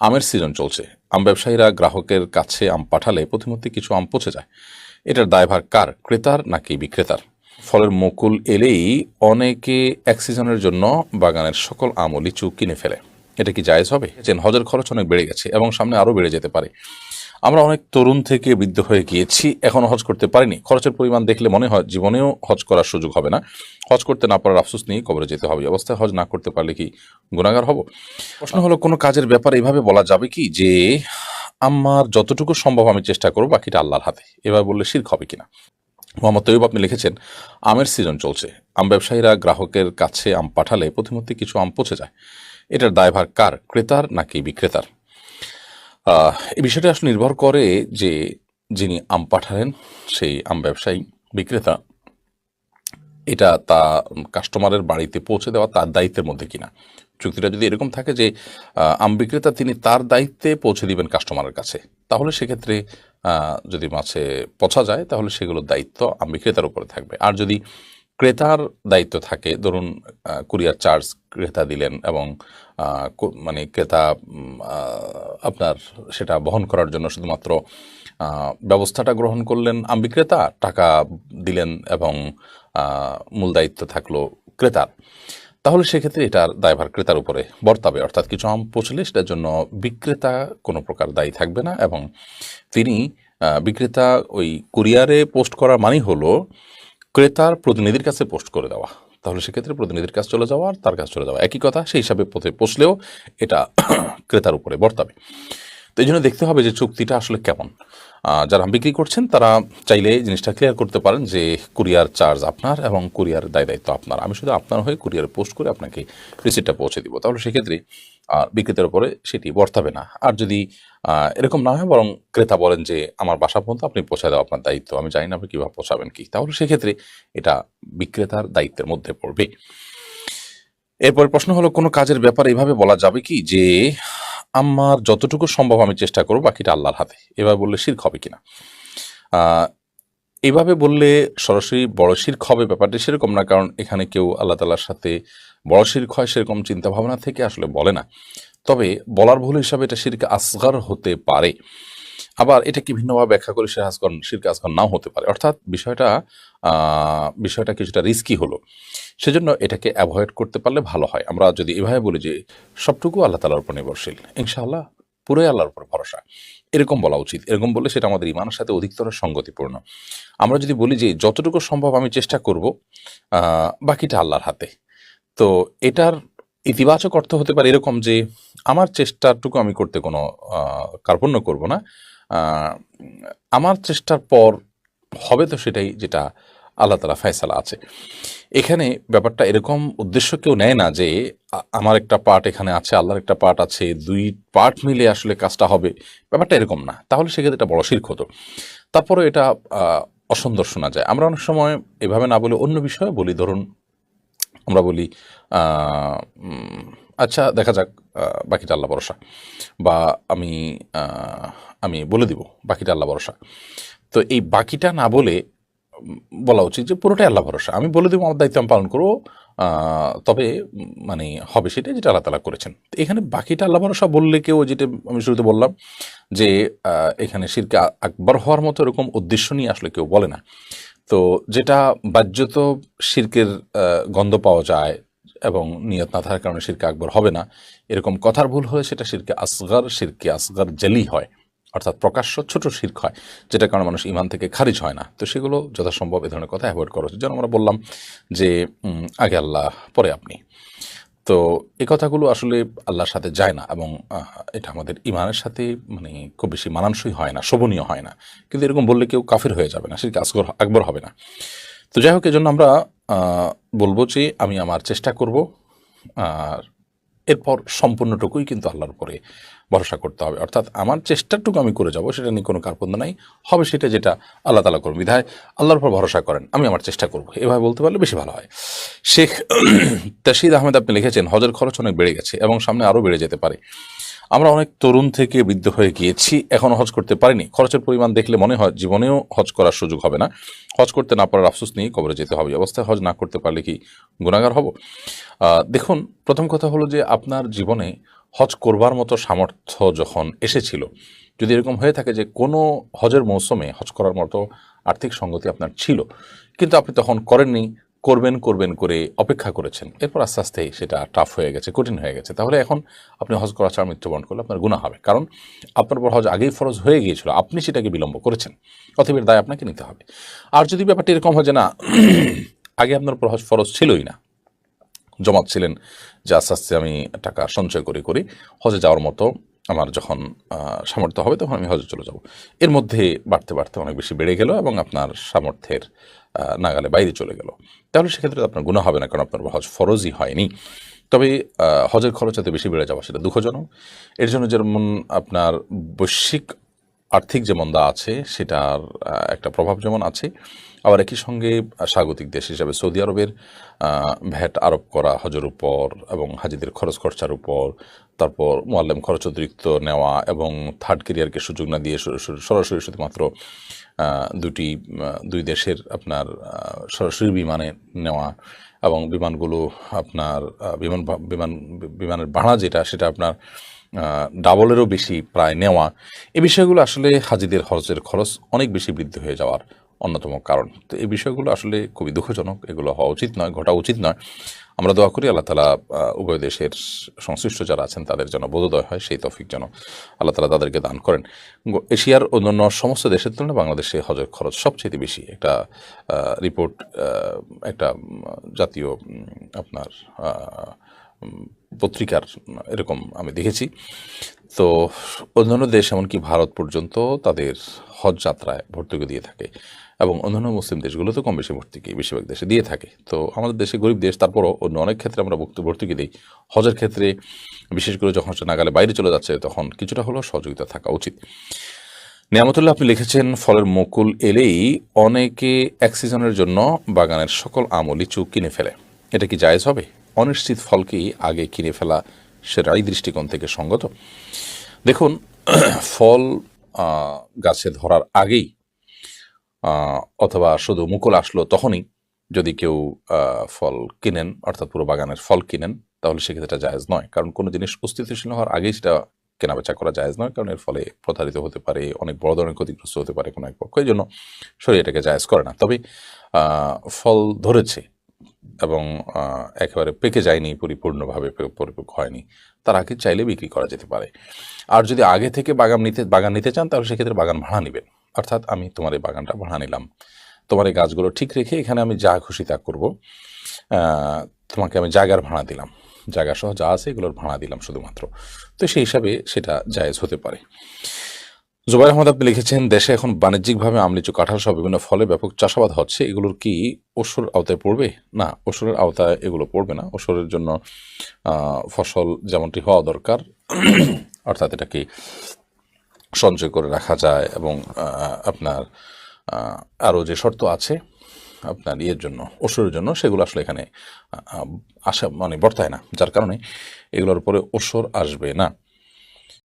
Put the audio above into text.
আমের সিজন চলছে। আম ব্যবসায়ীরা গ্রাহকের কাছে আম পাঠালে প্রতিমধ্যে কিছু আম পচে যায়। এটার দায়ভার কার, ক্রেতার নাকি বিক্রেতার? ফলের মুকুল এলেই অনেকে এক সিজনের জন্য বাগানের সকল আম ও লিচু কিনে ফেলে। এটা কি জায়জ হবে? যে হজের খরচ অনেক বেড়ে গেছে এবং সামনে আরও বেড়ে যেতে পারে। আমরা অনেক তরুণ থেকে বৃদ্ধ হয়ে গিয়েছি, এখনও হজ করতে পারিনি। খরচের পরিমাণ দেখলে মনে হয় জীবনেও হজ করার সুযোগ হবে না। হজ করতে না পারার আফসোস নিয়ে কবরে যেতে হবে। অবস্থায় হজ না করতে পারলে কি গুণাগার হব? প্রশ্ন হলো, কোনো কাজের ব্যাপারে এভাবে বলা যাবে কি যে, আমার যতটুকু সম্ভব আমি চেষ্টা করব, বাকিটা আল্লাহর হাতে। এবার বললে শির্ক হবে কিনা? মোহাম্মদ তৈব আপনি লিখেছেন, আমের সিজন চলছে। আম ব্যবসায়ীরা গ্রাহকের কাছে আম পাঠালে প্রতিমধ্যে কিছু আম পচে যায়। এটার দায়ভার কার, ক্রেতার নাকি বিক্রেতার? এই বিষয়টা আসলে নির্ভর করে যে যিনি আম পাঠালেন, সেই আম ব্যবসায়ী, বিক্রেতা, এটা তা কাস্টমারের বাড়িতে পৌঁছে দেওয়া তার দায়িত্বের মধ্যে কিনা। চুক্তিটা যদি এরকম থাকে যে আম বিক্রেতা তিনি তার দায়িত্বে পৌঁছে দিবেন কাস্টমারের কাছে, তাহলে সেক্ষেত্রে যদি মাছে পচা যায়, তাহলে সেগুলোর দায়িত্ব আম বিক্রেতার উপরে থাকবে। আর যদি ক্রেতার দায়িত্ব থাকে। ধরুন কুরিয়ার চার্জ ক্রেতা দিলেন এবং মানে ক্রেতা আপনার সেটা বহন করার জন্য শুধুমাত্র ব্যবস্থাটা গ্রহণ করলেন আম বিক্রেতা, টাকা দিলেন এবং মূল দায়িত্ব থাকল ক্রেতার। তাহলে সেক্ষেত্রে এটার দায়ভার ক্রেতার উপরে বর্তাবে। অর্থাৎ কিছু আম পচলে সেটার জন্য বিক্রেতা কোনো প্রকার দায়ী থাকবে না এবং তিনি বিক্রেতা ওই কুরিয়ারে পোস্ট করা মানেই হলো ক্রেতার প্রতিনিধির কাছে পোস্ট করে দেওয়া। তাহলে সেক্ষেত্রে প্রতিনিধির কাছে চলে যাওয়া আর তার কাছে চলে যাওয়া। একই কথা সেই হিসাবে পথে পোষলেও এটা ক্রেতার উপরে বর্তাবে। তো এই জন্য দেখতে হবে যে চুক্তিটা আসলে কেমন। যারা বিক্রি করছেন, তারা চাইলে জিনিসটা ক্লিয়ার করতে পারেন যে কুরিয়ার চার্জ আপনার এবং কুরিয়ার দায় দায়িত্ব আপনার। আমি শুধু আপনার হয়ে কুরিয়ারে পোস্ট করে আপনাকে রিসিপ্টটা পৌঁছে দিব। তাহলে সেক্ষেত্রে বিক্রেতার উপরে সেটি বর্তাবে না। আর যদি এরকম না হয়, বরং ক্রেতা বলেন যে, আমার বাসা পর্যন্ত আপনি পৌঁছে দেওয়া আপনার দায়িত্ব। আমি জানি না আপনি কীভাবে পৌঁছাবেন কি? তাহলে সেক্ষেত্রে এটা বিক্রেতার দায়িত্বের মধ্যে পড়বে। এরপর প্রশ্ন হলো, কোনো কাজের ব্যাপারে এভাবে বলা যাবে কি যে আমার যতটুকু সম্ভব আমি চেষ্টা করব বাকিটা আল্লাহর হাতে। এবার বললে শির্ক হবে কিনা? আহ, এইভাবে বললে সরাসরি বড় শির্ক হবে ব্যাপারটি সেরকম না কারণ এখানে কেউ আল্লাহ তালার সাথে বড় শির্ক হয় সেরকম চিন্তা ভাবনা থেকে আসলে বলে না। তবে বলার ভুল হিসাবে এটা শিরকে আসগার হতে পারে। আবার এটাকে ভিন্নভাবে ব্যাখ্যা করে সে আসগর শিরকে আসগর নাও হতে পারে? অর্থাৎ বিষয়টা বিষয়টা কিছুটা রিস্কি হলো। সেজন্য এটাকে অ্যাভয়েড করতে পারলে ভালো হয়। আমরা যদি এভাবে বলি যে সবটুকু আল্লাহ তালার উপর নির্ভরশীল, ইনশাআল্লাহ পুরোই আল্লাহর উপর ভরসা। এরকম বলা উচিত। এরকম বললে সেটা আমাদের ইমানের সাথে অধিকতর সঙ্গতিপূর্ণ। আমরা যদি বলি যে যতটুকু সম্ভব আমি চেষ্টা করব বাকিটা আল্লাহর হাতে। তো এটার ইতিবাচক অর্থ হতে পারে এরকম যে আমার চেষ্টাটুকু আমি করতে কোনো কার্পণ্য করব না। আমার চেষ্টার পর হবে তো সেটাই যেটা আল্লাহ তালা ফয়সালা আছে। এখানে ব্যাপারটা এরকম উদ্দেশ্য কেউ নেয় না যে আমার একটা পার্ট এখানে আছে, আল্লাহর একটা পার্ট আছে, দুই পার্ট মিলে আসলে কাজটা হবে। ব্যাপারটা এরকম না। তাহলে সেক্ষেত্রে এটা বড় শির্ক হতো। তারপরে এটা অসুন্দর শোনা যায়। আমরা অনেক সময় এভাবে না বলে অন্য বিষয়ে বলি। ধরুন, আমরা বলি আচ্ছা দেখা যাক বাকিটা আল্লাহ ভরসা। বা আমি আমি বলে দিব, বাকিটা আল্লাহ ভরসা। তো এই বাকিটা না বলে বলা উচিত যে পুরোটাই আল্লাহ ভরসা। আমি বলে দেবো, আমার দায়িত্ব আমি পালন করব। তবে মানে হবে সেটা যেটা আল্লাহ তালা করেছেন। এখানে বাকিটা আল্লাহ ভরসা বললে কেউ, যেটা আমি শুরুতে বললাম, যে এখানে শিরকে আকবর হওয়ার মতো এরকম উদ্দেশ্য নিয়ে আসলে কেউ বলে না। তো যেটা বাহ্যত শির্কের গন্ধ পাওয়া যায় এবং নিয়ত না থাকার কারণে শিরকে আকবর হবে না, এরকম কথার ভুল হলে সেটা শিরকে আসগার শিরকে আসগার জেলি হয়। অর্থাৎ প্রকাশ্য ছোট শির্ক হয় যেটা কারণে মানুষ ইমান থেকে খারিজ হয় না। তো সেগুলো যথাসম্ভব এ ধরনের কথা অ্যাভয়েড করা উচিত। যেন আমরা বললাম যে আগে আল্লাহ, পরে আপনি। তো এ কথাগুলো আসলে আল্লাহর সাথে যায় না এবং এটা আমাদের ইমানের সাথে মানে খুব বেশি মানানসই হয় না, শোভনীয় হয় না। কিন্তু এরকম বললে কেউ কাফির হয়ে যাবে না সেটা আসগর, আকবর হবে না। তো যাই হোক, এজন্য আমরা বলব যে, আমি আমার চেষ্টা করব, আর এরপর সম্পূর্ণটুকুই কিন্তু আল্লাহর উপরে ভরসা করতে হবে। অর্থাৎ আমার চেষ্টাটুকু আমি করে যাব, সেটা নিয়ে কোনো কার্পণ্য নাই। হবে সেটা যেটা আল্লাহ তালা করুন বিধায় আল্লাহর উপর ভরসা করেন, আমি আমার চেষ্টা করব। এভাবে বলতে পারলে বেশি ভালো হয়। শেখ তাশিদ আহমেদ আপনি লিখেছেন, হজের খরচ অনেক বেড়ে গেছে এবং সামনে আরও বেড়ে যেতে পারে। আমরা অনেক তরুণ থেকে বৃদ্ধ হয়ে গিয়েছি এখনও হজ করতে পারিনি। খরচের পরিমাণ দেখলে মনে হয় জীবনেও হজ করার সুযোগ হবে না। হজ করতে না পারার আফসোস নিয়ে কবরে যেতে হবে। অবস্থায় হজ না করতে পারলে কি গুণাগার হব? দেখুন, প্রথম কথা হলো যে আপনার জীবনে হজ করবার মতো সামর্থ্য যখন এসেছিল, যদি এরকম হয়ে থাকে যে কোনো হজের মৌসুমে হজ করার মতো আর্থিক সঙ্গতি আপনার ছিল, কিন্তু আপনি তখন করেননি করবেন করবেন করে অপেক্ষা করেছেন। এরপর আস্তে আস্তে সেটা টাফ হয়ে গেছে, কঠিন হয়ে গেছে। তাহলে এখন আপনি হজ করা ছাড়া মৃত্যুবরণ করলে আপনার গুণা হবে। কারণ আপনার উপর হজ আগেই ফরজ হয়ে গিয়েছিল, আপনি সেটাকে বিলম্ব করেছেন। এর দায় আপনাকে নিতে হবে। আর যদি ব্যাপারটা এরকম হয় যে না, আগে আপনার উপর হজ ফরজ ছিলই না, জমাত ছিলেন, যে আস্তে আস্তে আমি টাকা সঞ্চয় করে, করি হজে যাওয়ার মতো আমার যখন সামর্থ্য হবে তখন আমি হজে চলে যাব। এর মধ্যে বাড়তে বাড়তে অনেক বেশি বেড়ে গেল এবং আপনার সামর্থ্যের নাগালে বাইরে চলে গেল। তাহলে সেক্ষেত্রে আপনার গুণা হবে না, কারণ আপনার হজ ফরজই হয়নি। তবে হজের খরচ এত বেশি বেড়ে যাওয়া সেটা দুঃখজনক। এর জন্য যেমন আপনার বৈশ্বিক আর্থিক যে মন্দা আছে, সেটার একটা প্রভাব যেমন আছে, আবার একই সঙ্গে স্বাগতিক দেশ হিসাবে সৌদি আরবের ভ্যাট আরোপ করা হজের উপর এবং হাজিদের খরচ খরচার উপর তারপর মোয়াল্লেম খরচ অতিরিক্ত নেওয়া এবং থার্ড কেরিয়ারকে সুযোগ না দিয়ে সরাসরি- শুধুমাত্র দুটি দুই দেশের আপনার সরাসরি বিমানে নেওয়া এবং বিমানগুলো আপনার বিমান বিমান, বিমানের ভাড়া যেটা সেটা আপনার ডাবলেরও বেশি প্রায় নেওয়া। এ বিষয়গুলো আসলে হাজিদের হজের খরচ অনেক বেশি বৃদ্ধি হয়ে যাওয়ার অন্যতম কারণ। তো এই বিষয়গুলো আসলে খুবই দুঃখজনক। এগুলো হওয়া উচিত নয়, ঘটা উচিত নয়। আমরা দোয়া করি আল্লাহ তালা উভয় দেশের সংশ্লিষ্ট যারা আছেন তাদের যেন বোধোদয় হয়, সেই তফিক যেন আল্লাহ তালা তাদেরকে দান করেন। এশিয়ার অন্যান্য সমস্ত দেশের তুলনায় বাংলাদেশে হজের খরচ সবচেয়ে বেশি। একটা রিপোর্ট একটা জাতীয় আপনার পত্রিকার, এরকম আমি দেখেছি। তো অন্যান্য দেশ, এমনকি ভারত পর্যন্ত তাদের হজ যাত্রায় ভর্তুকি দিয়ে থাকে। এবং অন্যান্য মুসলিম দেশগুলোতে কম বেশি ভর্তুকি বেশিরভাগ দেশে দিয়ে থাকে। তো আমাদের দেশে গরিব দেশ, তারপরও অন্য অনেক ক্ষেত্রে আমরা ভর্তু- ভর্তুকি দিই। হজের ক্ষেত্রে, বিশেষ করে যখন সেটা নাগালে বাইরে চলে যাচ্ছে, তখন কিছুটা হলেও সহযোগিতা থাকা উচিত। নিয়ামতুল্লাহ, আপনি লিখেছেন, ফলের মুকুল এলেই অনেকে এক সিজনের জন্য বাগানের সকল আম ও লিচু কিনে ফেলে। এটা কি জায়েজ হবে? অনিশ্চিত ফলকেই আগে কিনে ফেলা সেটাই দৃষ্টিকোণ থেকে সঙ্গত? দেখুন, ফল গাছে ধরার আগেই অথবা শুধু মুকুল আসলো তখনই যদি কেউ ফল কিনেন, অর্থাৎ পুরো বাগানের ফল কিনেন, তাহলে সেক্ষেত্রে এটা জায়েজ নয়। কারণ কোনো জিনিস অস্তিত্বশীল হওয়ার আগেই সেটা কেনাবেচা করা জায়েজ নয়, কারণ এর ফলে প্রতারিত হতে পারে, অনেক বড় ধরনের ক্ষতিগ্রস্ত হতে পারে কোনো এক পক্ষ, এই জন্য শরীর এটাকে জায়েজ করে না। তবে ফল ধরেছে এবং একেবারে পেকে যায়নি, পরিপূর্ণভাবে পরিপক্ক হয়নি, তার আগে চাইলে বিক্রি করা যেতে পারে। আর যদি আগে থেকে বাগান নিতে বাগান নিতে চান, তাহলে সেক্ষেত্রে বাগান ভাড়া নেবেন। অর্থাৎ আমি তোমার এই বাগানটা ভাড়া নিলাম। তোমার এই গাছগুলো ঠিক রেখে এখানে আমি যা খুশি তা করব। তোমাকে আমি জায়গার ভাড়া দিলাম। জায়গা সহ যা আছে এগুলোর ভাড়া দিলাম শুধুমাত্র। তো সেই হিসাবে সেটা জায়েজ হতে পারে। জুবাইর আহমদ আপনি লিখেছেন, দেশে এখন বাণিজ্যিকভাবে আমলিচু কাঁঠাল সহ বিভিন্ন ফলে ব্যাপক চাষাবাদ হচ্ছে। এগুলোর কি ওসর আওতায় পড়বে? না ওসরের আওতায় এগুলো পড়বে না। ওসরের জন্য ফসল যেমনটি হওয়া দরকার, অর্থাৎ এটাকে সঞ্চয় করে রাখা যায় এবং আপনার আরও যে শর্ত আছে, আপনার ইয়ের জন্য, ওষুধের জন্য, সেগুলো আসলে এখানে আসা মানে বর্তায় না। যার কারণে এগুলোর উপরে ওসর আসবে না।